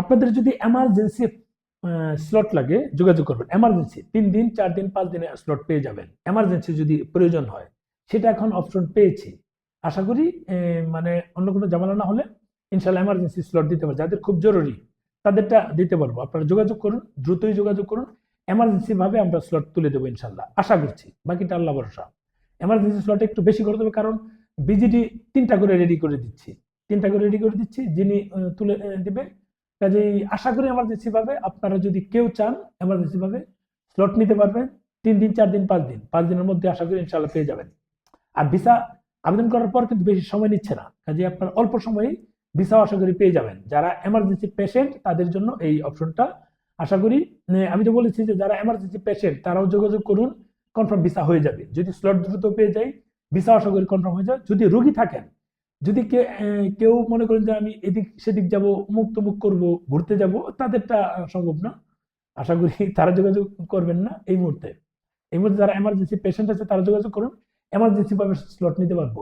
আপনাদের যদি emergency slot লাগে, যোগাযোগ করবেন। এমার্জেন্সি তিন দিন, চার দিন, পাঁচ দিনে স্লট পেয়ে যাবেন। এমার্জেন্সি যদি প্রয়োজন হয়, সেটা এখন অপশন পেয়েছি। আশা করি মানে অন্য কোনো ঝামেলা না হলে ইনশাল্লাহ এমার্জেন্সি স্লট দিতে পারব। যাদের খুব জরুরি, তাদেরটা দিতে পারব। আপনারা যোগাযোগ করুন, দ্রুতই যোগাযোগ করুন। এমার্জেন্সি ভাবে আমরা স্লট তুলে দেবো ইনশাল্লাহ আশা করছি, বাকিটা আল্লাহ ভরসা। এমার্জেন্সি স্লট একটু বেশি করে দেবে, কারণ বিজিডি তিনটা করে রেডি করে দিচ্ছি। তিনটা করে রেডি করে দিচ্ছি, যিনি তুলে দিবে কাজেই আশা করি এমার্জেন্সি ভাবে আপনারা যদি কেউ চান এমার্জেন্সি ভাবে স্লট নিতে পারবেন, তিন দিন, চার দিন, পাঁচ দিন। পাঁচ দিনের মধ্যে আশা করি ইনশাল্লাহ পেয়ে যাবেন। আর ভিসা আবেদন করার পর কিন্তু বেশি সময় নিচ্ছে না। কাজে আপনার অল্প সময়ে ভিসা আশা করি পেয়ে যাবেন। যারা এমার্জেন্সি পেশেন্ট তাদের জন্য এই অপশনটা আশা করি আমি তো বলেছি যে যারা এমার্জেন্সি পেশেন্ট তারাও যোগাযোগ করুন কনফার্ম ভিসা হয়ে যাবে। যদি স্লট দ্রুত পেয়ে যায় ভিসা আশা করি কনফার্ম হয়ে যায় যদি রুগী থাকেন যদি কেউ মনে করেন যে আমি এদিক, সেদিক যাব মুখ তমুক করব, ঘুরতে যাব, তাদেরটা সম্ভব না। আশা করি তারা যোগাযোগ করবেন না এই মুহূর্তে। এই মুহূর্তে যারা এমার্জেন্সি পেশেন্ট আছে, তারা যোগাযোগ করুন। এমার্জেন্সি ভাবে স্লট নিতে পারব।